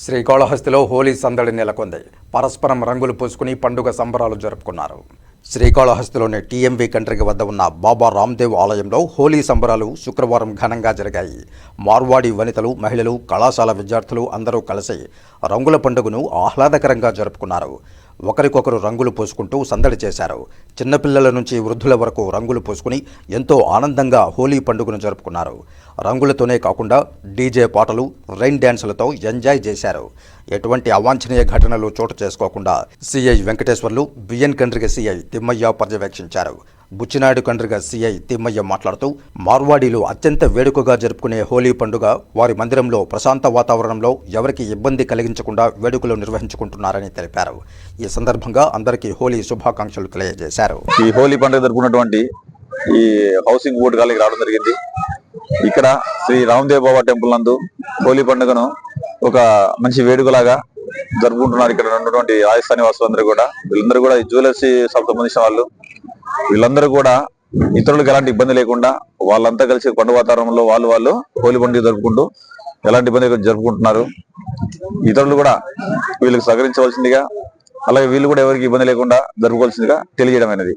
శ్రీకాళహస్తిలో హోలీ సందడి నెలకొంది. పరస్పరం రంగులు పూసుకుని పండుగ సంబరాలు జరుపుకున్నారు. శ్రీకాళహస్తిలోని టీఎంవీ కంట్రీకి వద్ద ఉన్న బాబా రామ్దేవ్ ఆలయంలో హోలీ సంబరాలు శుక్రవారం ఘనంగా జరిగాయి. మార్వాడి వనితలు మహిళలు కళాశాల విద్యార్థులు అందరూ కలిసి రంగుల పండుగను ఆహ్లాదకరంగా జరుపుకున్నారు. ఒకరికొకరు రంగులు పూసుకుంటూ సందడి చేశారు. చిన్నపిల్లల నుంచి వృద్ధుల వరకు రంగులు పూసుకుని ఎంతో ఆనందంగా హోలీ పండుగను జరుపుకున్నారు. రంగులతోనే కాకుండా డీజే పాటలు రైన్ డ్యాన్సులతో ఎంజాయ్ చేశారు. ఎటువంటి అవాంఛనీయ ఘటనలు చోటు చేసుకోకుండా CI Venkateswarlu BN Kandriga CI Thimmayya పర్యవేక్షించారు. బుచ్చినాయుడు కండ్రిగ సిఐ తిమ్మయ్య మాట్లాడుతూ మార్వాడీలు అత్యంత వేడుకగా జరుపుకునే హోలీ పండుగ వారి మందిరంలో ప్రశాంత వాతావరణంలో ఎవరికి ఇబ్బంది కలిగించకుండా వేడుకలు నిర్వహించుకుంటున్నారని తెలిపారు. ఈ సందర్భంగా అందరికీ హోలీ శుభాకాంక్షలు తెలియజేశారు. ఈ హోలీ పండుగ జరుపుకున్నటువంటి ఈ హౌసింగ్ బోర్డు కాలకి రావడం జరిగింది. ఇక్కడ శ్రీ రామదేవ్ బాబా టెంపుల్ నందు హోలీ పండుగను ఒక మంచి వేడుకలాగా జరుపుకుంటున్నారు. ఇక్కడ ఉన్నటువంటి రాజస్థానీ వాసులందరూ కూడా వీళ్ళందరూ కూడా ఈ సంబంధించిన వాళ్ళు వీళ్ళందరూ కూడా ఇతరులకు ఎలాంటి ఇబ్బంది లేకుండా వాళ్ళంతా కలిసి పండుగ వాతావరణంలో వాళ్ళు వాళ్ళు హోలీ పండుగ జరుపుకుంటూ ఎలాంటి ఇబ్బంది జరుపుకుంటున్నారు. ఇతరులు కూడా వీళ్ళకి సహకరించవలసిందిగా అలాగే వీళ్ళు కూడా ఎవరికి ఇబ్బంది లేకుండా జరుపుకోవాల్సిందిగా తెలియజేయడం అనేది.